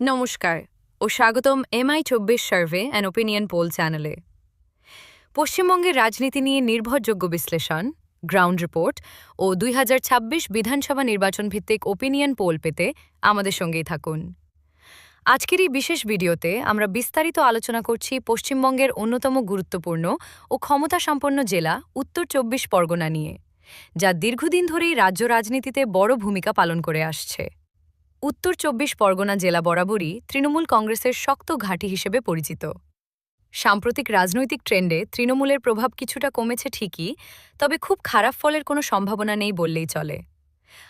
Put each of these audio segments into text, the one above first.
নমস্কার ও স্বাগতম এমআই চব্বিশ সার্ভে অ্যান্ড ওপিনিয়ন পোল চ্যানেলে পশ্চিমবঙ্গের রাজনীতি নিয়ে নির্ভরযোগ্য বিশ্লেষণ গ্রাউন্ড রিপোর্ট ও দুই হাজার ছাব্বিশ বিধানসভা নির্বাচন ভিত্তিক ওপিনিয়ন পোল পেতে আমাদের সঙ্গেই থাকুন। আজকের এই বিশেষ ভিডিওতে আমরা বিস্তারিত আলোচনা করছি পশ্চিমবঙ্গের অন্যতম গুরুত্বপূর্ণ ও ক্ষমতাসম্পন্ন জেলা উত্তর চব্বিশ পরগনা নিয়ে, যা দীর্ঘদিন ধরেই রাজ্য রাজনীতিতে বড় ভূমিকা পালন করে আসছে। উত্তর চব্বিশ পরগনা জেলা বরাবরই তৃণমূল কংগ্রেসের শক্ত ঘাঁটি হিসেবে পরিচিত। সাম্প্রতিক রাজনৈতিক ট্রেন্ডে তৃণমূলের প্রভাব কিছুটা কমেছে ঠিকই, তবে খুব খারাপ ফলের কোনো সম্ভাবনা নেই বললেই চলে।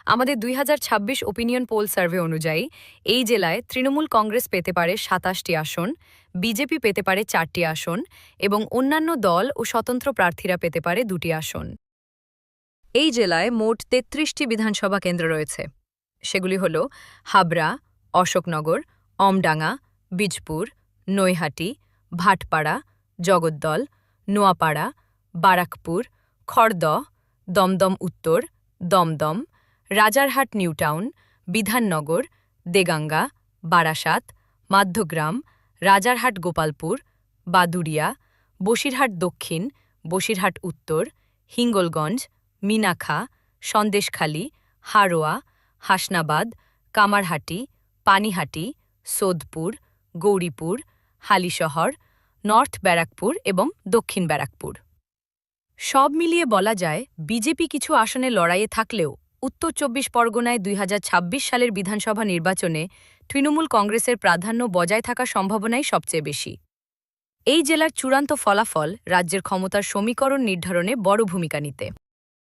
আমাদের দুই হাজার ছাব্বিশ ওপিনিয়ন পোল সার্ভে অনুযায়ী, এই জেলায় তৃণমূল কংগ্রেস পেতে পারে সাতাশটি আসন, বিজেপি পেতে পারে চারটি আসন এবং অন্যান্য দল ও স্বতন্ত্র প্রার্থীরা পেতে পারে দুটি আসন। এই জেলায় মোট তেত্রিশটি বিধানসভা কেন্দ্র রয়েছে। সেগুলি হল হাবড়া, অশোকনগর, অমডাঙ্গা, বীজপুর, নৈহাটি, ভাটপাড়া, জগদ্দল, নোয়াপাড়া, বারাকপুর খড়দ দমদম উত্তর, দমদম, রাজারহাট নিউটাউন বিধাননগর, দেগাঙ্গা, বারাসাত, মাধ্যগ্রাম, রাজারহাট গোপালপুর, বাদুড়িয়া, বসিরহাট দক্ষিণ, বসিরহাট উত্তর, হিঙ্গলগঞ্জ মিনাখা সন্দেশখালী, হারোয়া হাসনাবাদ, কামারহাটি, পানিহাটি, সোদপুর, গৌরীপুর, হালিশহর, নর্থ ব্যারাকপুর এবং দক্ষিণ ব্যারাকপুর। সব মিলিয়ে বলা যায়, বিজেপি কিছু আসনে লড়াইয়ে থাকলেও উত্তর চব্বিশ পরগনায় দুই হাজার ছাব্বিশ সালের বিধানসভা নির্বাচনে তৃণমূল কংগ্রেসের প্রাধান্য বজায় থাকা সম্ভাবনাই সবচেয়ে বেশি। এই জেলার চূড়ান্ত ফলাফল রাজ্যের ক্ষমতার সমীকরণ নির্ধারণে বড় ভূমিকা নিতে।